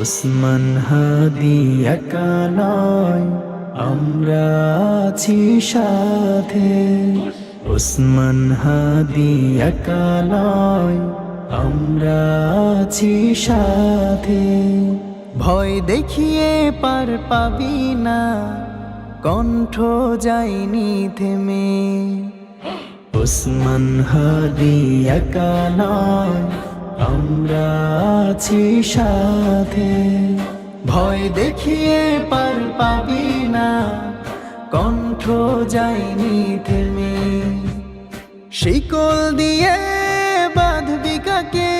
ওসমান হাদি একা নয়, আমরা আছি সাথে। ওসমান হাদি একা নয়, আমরা আছি সাথে। ভয় দেখিয়ে পার পাবি না কণ্ঠ যায়নি থেমে। ওসমান হাদি আমরা আছি সাথে। ভয় দেখিয়ে পার পাবি না, কণ্ঠ যায়নি থেমে। শিকল দিয়ে বাঁধবি কাকে,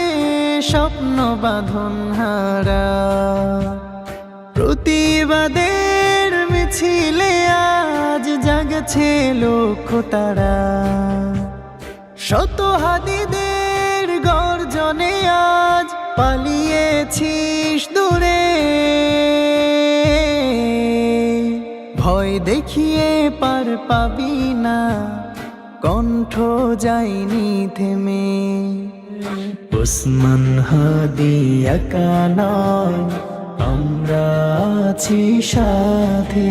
স্বপ্ন বাঁধন হারা। প্রতিবাদের মিছিলে জাগছে লক্ষ্য তারা শত হাদিদের গর্জনে আজ পালিয়েছিস দূরে। ভয় দেখিয়ে পার পাবি না, কণ্ঠ যায়নি থেমে। ওসমান হাদি একা নয়, আমরা আছি সাথে।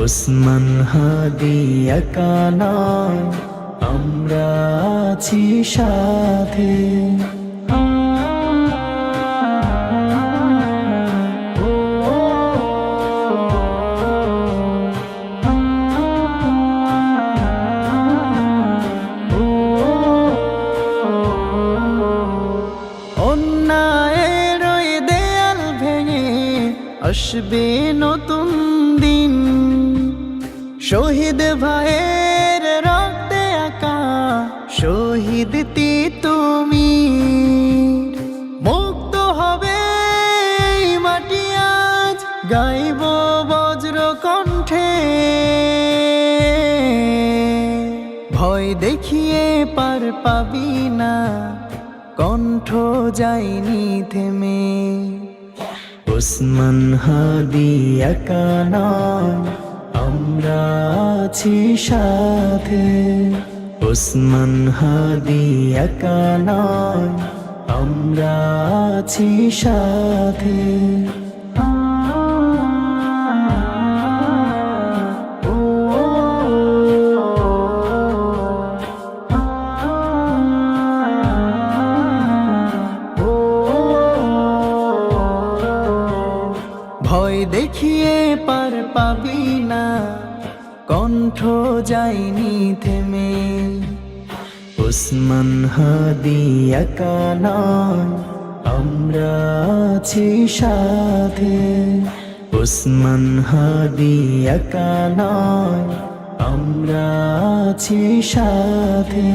ওসমান হাদি একা নয় আমরা আছি সাথে। অন্যায়ের দেয়াল ভেঙে আসবে নতুন শহীদ ভাইয়ের রক্তে আঁকা, শহীদ তি তুমি। মুক্ত হবে মাটি আজ, গাইব বজ্র কণ্ঠে ভয় দেখিয়ে পার পাবি না, কণ্ঠ যায়নি থেমে। ওসমান হাদি একা নয় আমরা আছি সাথে। ওসমান হাদি একা নয় আমরা আছি সাথে। দেখিয়ে পার পাবি না। কণ্ঠ যায়নি থেমে। ওসমান হাদি একা নয়, আমরা আছি সাথে। ওসমান হাদি একা নয়, আমরা আছি সাথে।